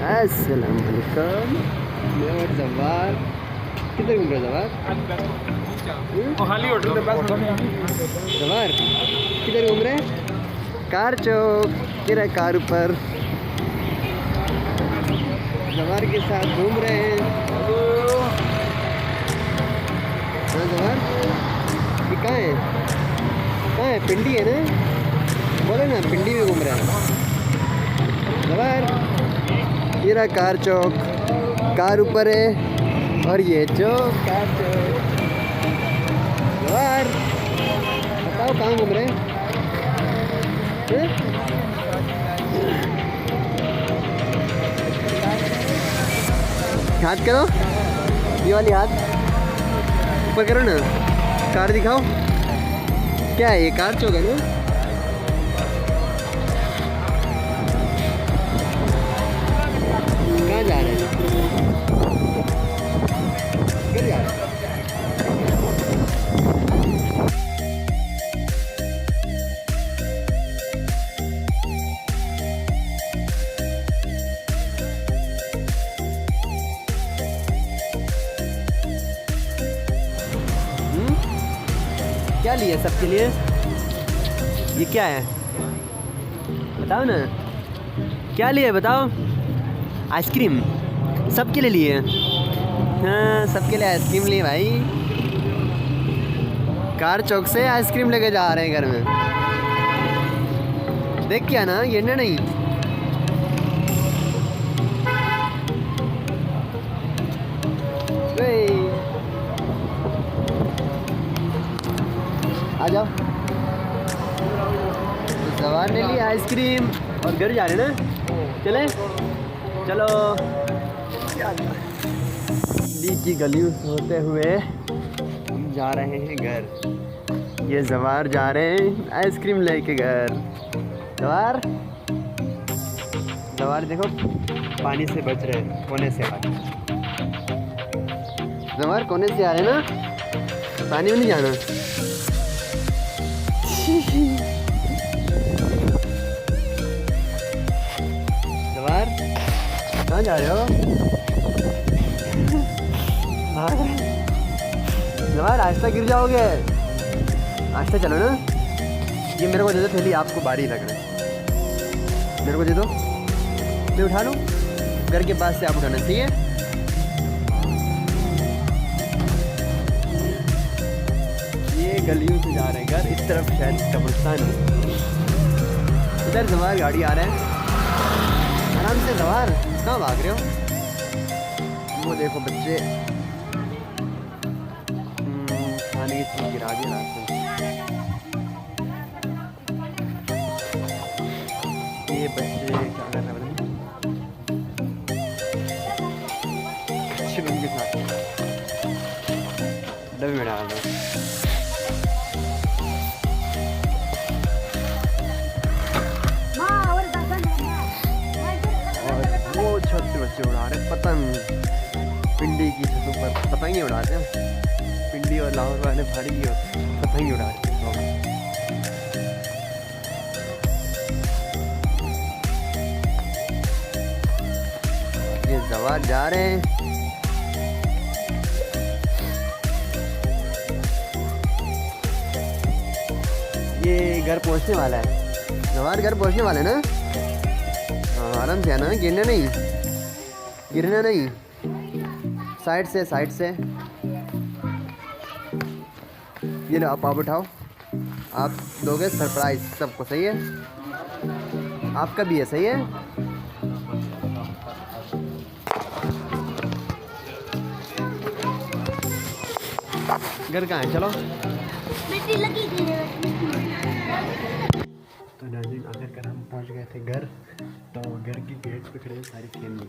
अस्सलाम वालेकुम मैं और जवार किधर घूम रहे पास जवार किधर घूम रहे कार चौक किरा कार ऊपर जवार के साथ घूम रहे हैं हाँ जवार ये कहाँ है कहाँ है पिंडी है ना बोले ना पिंडी में घूम रहे हैं जवार ये रहा कार चौक। कार ऊपर है और ये चौक कार चौक। जवार बताओ कहाँ घूम रहे हैं? हाथ करो, ये वाली हाथ ऊपर करो ना। कार दिखाओ। क्या है ये कार चौक है ना? कहाँ जा रहे जा रहे? क्या लिए सबके लिए? ये क्या है? बताओ ना। क्या लिए बताओ। आइसक्रीम। सबके लिए लिए। हाँ सबके लिए आइसक्रीम लिए भाई। कार चौक से आइसक्रीम लेके जा रहे हैं घर में। देख क्या ना ये ना नहीं। आ जाओ। ने लिया आइसक्रीम। और घर जा रहे ना? चले। चलो। ली की गली होते हुए हम जा रहे हैं घर। ये जवार जा रहे हैं आइसक्रीम लेके घर। जवार जवार देखो, पानी से बच रहे कोने से आ रहे जवार कोने से आ रहे ना? पानी में नहीं जाना। कहाँ जा रहे हो? भाग रहे हैं। गिर जाओगे। आहिस्ता चलो ना। ये मेरे को दे दो थैली आपको भारी लग रहा है। मेरे को दे दो। मैं उठा लूँ? घर के पास से आप उठाना चाहिए ये गलियों से जा रहे हैं घर इस तरफ़ शायद कब्रिस्तान है इधर जवार गाड़ी आ रहा है। आराम से जवार कहाँ भाग रहे हो वो देखो बच्चे हम्म, खाने की चीज़ गिरा दी रात में। ये बच्चे पतंग पिंडी की छतों पर पतंग उड़ाते हैं। पिंडी और लाहौर वाले भारी ही होते पतंग ही उड़ाते हैं। लोग। ये जवार जा रहे हैं। ये घर पहुँचने वाला है। जवार घर पहुँचने वाला है ना? हाँ आराम से आना, गिरना नहीं। गिरना नहीं। साइड से साइड से। ये लो आप आप उठाओ। आप दोगे सरप्राइज़ सबको सही है? आपका भी है सही है? घर कहाँ है? चलो। मिट्टी लगी थी। तो नाजिन आखिरकार हम पहुँच गए थे घर। तो घर की गेट पे खड़े सारी फैमिली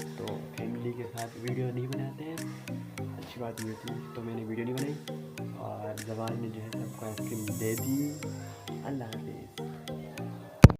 तो फैमिली के साथ वीडियो नहीं बनाते हैं। अच्छी बात नहीं होती तो मैंने वीडियो नहीं बनाई। और जवान ने जो है सबको आइसक्रीम दे दी। अल्लाह हाफिज़।